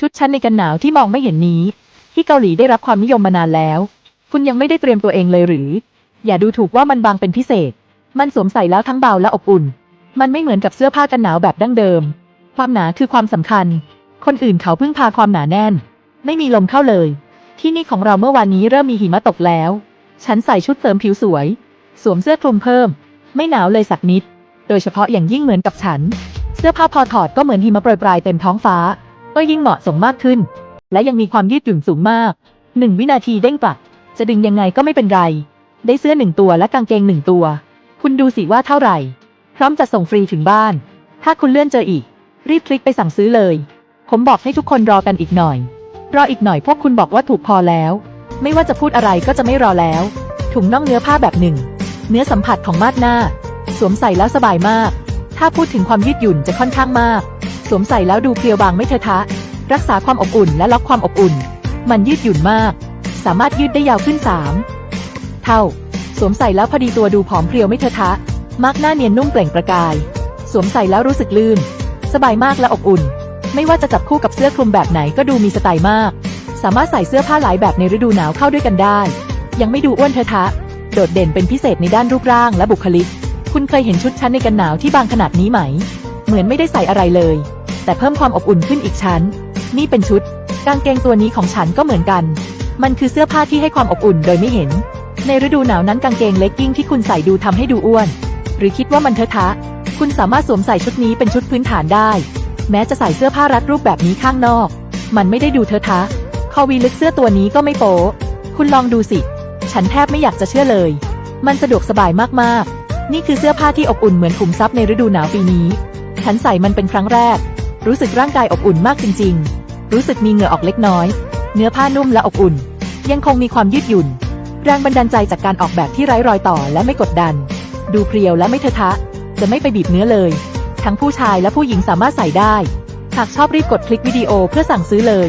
ชุดชั้นในกันหนาวที่มองไม่เห็นนี้ ที่เกาหลีได้รับความนิยมมานานแล้ว คุณยังไม่ได้เตรียมตัวเองเลยหรือ อย่าดูถูกว่ามันบางเป็นพิเศษ มันสวมใส่แล้วทั้งเบาและอบอุ่น มันไม่เหมือนกับเสื้อผ้ากันหนาวแบบดั้งเดิม ความหนาคือความสำคัญ คนอื่นเขาพึ่งพาความหนาแน่น ไม่มีลมเข้าเลย ที่นี่ของเราเมื่อวานนี้เริ่มมีหิมะตกแล้ว ฉันใส่ชุดเสริมผิวสวย สวมเสื้อคลุมเพิ่ม ไม่หนาวเลยสักนิด โดยเฉพาะอย่างยิ่งเหมือนกับฉัน เสื้อผ้าพอถอดก็เหมือนหิมะโปรยปลายเต็มท้องฟ้า ก็ยิ่งเหมาะสมมากขึ้น และยังมีความยืดหยุ่นสูงมากหนึ่งวินาทีเด้งกลับ จะดึงยังไงก็ไม่เป็นไร ได้เสื้อหนึ่งตัวและกางเกงหนึ่งตัว คุณดูสิว่าเท่าไหร่ พร้อมจะส่งฟรีถึงบ้าน ถ้าคุณเลื่อนเจออีก รีบคลิกไปสั่งซื้อเลย ผมบอกให้ทุกคนรอกันอีกหน่อย รออีกหน่อยพวกคุณบอกว่าถูกพอแล้ว ไม่ว่าจะพูดอะไรก็จะไม่รอแล้ว ถุงน่องเนื้อผ้าแบบหนึ่ง เนื้อสัมผัสของมาดหน้า สวมใส่แล้วสบายมาก ถ้าพูดถึงความยืดหยุ่นจะค่อนข้างมาก สวมใส่แล้วดูเพรียวบางไม่เทอะทะ รักษาความอบอุ่นและล็อกความอบอุ่น มันยืดหยุ่นมาก สามารถยืดได้ยาวขึ้น 3 เท่า สวมใส่แล้วพอดีตัวดูผอมเพรียวไม่เทอะทะมากหน้าเนียนนุ่มเปล่งประกาย สวมใส่แล้วรู้สึกลื่น สบายมากและอบอุ่น ไม่ว่าจะจับคู่กับเสื้อคลุมแบบไหนก็ดูมีสไตล์มาก สามารถใส่เสื้อผ้าหลายแบบในฤดูหนาวเข้าด้วยกันได้ ยังไม่ดูอ้วนเทอะทะ โดดเด่นเป็นพิเศษในด้านรูปร่างและบุคลิก คุณเคยเห็นชุดชั้นในกันหนาวที่บางขนาดนี้ไหม เหมือนไม่ได้ใส่อะไรเลย แต่เพิ่มความอบอุ่นขึ้นอีกชั้น นี่เป็นชุด กางเกงตัวนี้ของฉันก็เหมือนกัน มันคือเสื้อผ้าที่ให้ความอบอุ่นโดยไม่เห็น ในฤดูหนาวนั้นกางเกงเลกกิ้งที่คุณใส่ดูทำให้ดูอ้วน หรือคิดว่ามันเทอะทะ คุณสามารถสวมใส่ชุดนี้เป็นชุดพื้นฐานได้ แม้จะใส่เสื้อผ้ารัดรูปแบบนี้ข้างนอก มันไม่ได้ดูเทอะทะ คอวีลึกเสื้อตัวนี้ก็ไม่โป๊คุณลองดูสิ ฉันแทบไม่อยากจะเชื่อเลย มันสะดวกสบายมากๆ นี่คือเสื้อผ้าที่อบอุ่นเหมือนขุมทรัพย์ในฤดูหนาวปีนี้ ฉันใส่มันเป็นครั้งแรก รู้สึกร่างกายอบอุ่นมากจริง ๆ รู้สึกมีเหงื่อออกเล็กน้อย เนื้อผ้านุ่มและอบอุ่น ยังคงมีความยืดหยุ่น แรงบันดาลใจจากการออกแบบที่ไร้รอยต่อและไม่กดดัน ดูเพรียวและไม่เทอะทะ จะไม่ไปบีบเนื้อเลย ทั้งผู้ชายและผู้หญิงสามารถใส่ได้ หากชอบรีบกดคลิกวิดีโอเพื่อสั่งซื้อเลย